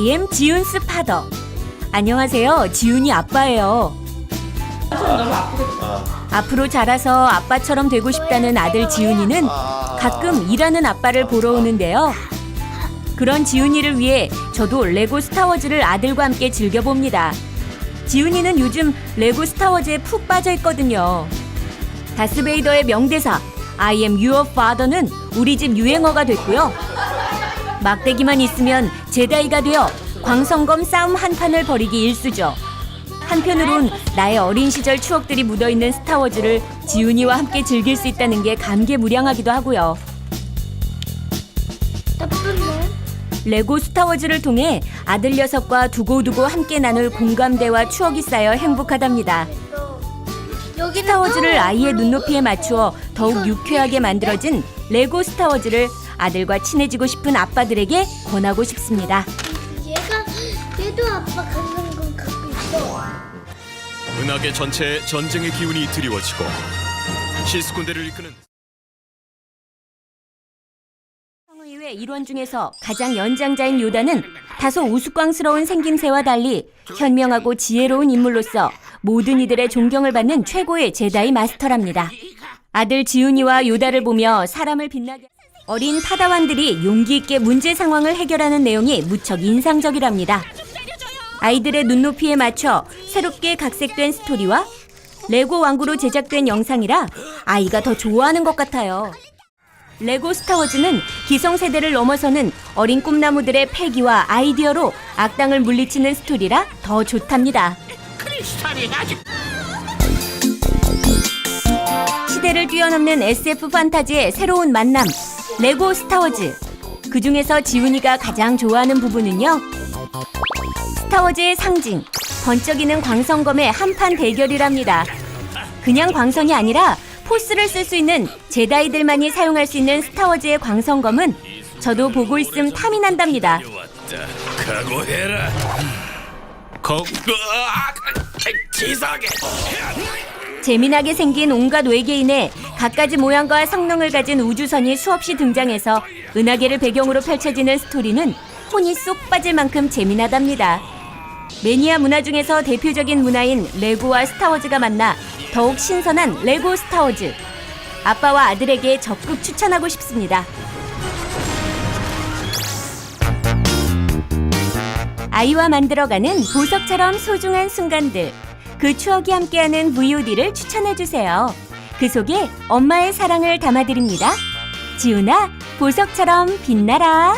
I am 지훈스 파더. 안녕하세요. 지훈이 아빠예요. 앞으로 자라서 아빠처럼 되고 싶다는 아들 지훈이는 가끔 일하는 아빠를 보러 오는데요. 그런 지훈이를 위해 저도 레고 스타워즈를 아들과 함께 즐겨봅니다. 지훈이는 요즘 레고 스타워즈에 푹 빠져 있거든요. 다스베이더의 명대사 I am your father는 우리 집 유행어가 됐고요. 막대기만 있으면 제다이가 되어 광성검 싸움 한 판을 벌이기 일쑤죠. 한편으론 나의 어린 시절 추억들이 묻어있는 스타워즈를 지훈이와 함께 즐길 수 있다는 게 감개무량하기도 하고요. 레고 스타워즈를 통해 아들 녀석과 두고두고 함께 나눌 공감대와 추억이 쌓여 행복하답니다. 스타워즈를 또 아이의 눈높이에 맞추어 더욱 유쾌하게 만들어진 레고 스타워즈를 아들과 친해지고 싶은 아빠들에게 권하고 싶습니다. 얘가 얘도 아빠 갖는 건 갖고 있어. 은하계 전체에 전쟁의 기운이 드리워지고 시스군대를 이끄는 성의회 일원 중에서 가장 연장자인 요다는 다소 우스꽝스러운 생김새와 달리 현명하고 지혜로운 인물로서 모든 이들의 존경을 받는 최고의 제다이 마스터랍니다. 아들 지훈이와 요다를 보며 사람을 빛나게 어린 파다완들이 용기 있게 문제 상황을 해결하는 내용이 무척 인상적이랍니다. 아이들의 눈높이에 맞춰 새롭게 각색된 스토리와 레고 왕구로 제작된 영상이라 아이가 더 좋아하는 것 같아요. 레고 스타워즈는 기성세대를 넘어서는 어린 꿈나무들의 패기와 아이디어로 악당을 물리치는 스토리라 더 좋답니다. 시대를 뛰어넘는 SF 판타지의 새로운 만남, 레고 스타워즈. 그 중에서 지훈이가 가장 좋아하는 부분은요. 스타워즈의 상징, 번쩍이는 광선검의 한판 대결이랍니다. 그냥 광선이 아니라 포스를 쓸 수 있는 제다이들만이 사용할 수 있는 스타워즈의 광선검은 저도 보고 있음 탐이 난답니다. 각오해라. 거 치사하게. 재미나게 생긴 온갖 외계인의 갖가지 모양과 성능을 가진 우주선이 수없이 등장해서 은하계를 배경으로 펼쳐지는 스토리는 혼이 쏙 빠질 만큼 재미나답니다. 매니아 문화 중에서 대표적인 문화인 레고와 스타워즈가 만나 더욱 신선한 레고 스타워즈. 아빠와 아들에게 적극 추천하고 싶습니다. 아이와 만들어가는 보석처럼 소중한 순간들. 그 추억이 함께하는 VOD를 추천해주세요. 그 속에 엄마의 사랑을 담아드립니다. 지훈아, 보석처럼 빛나라.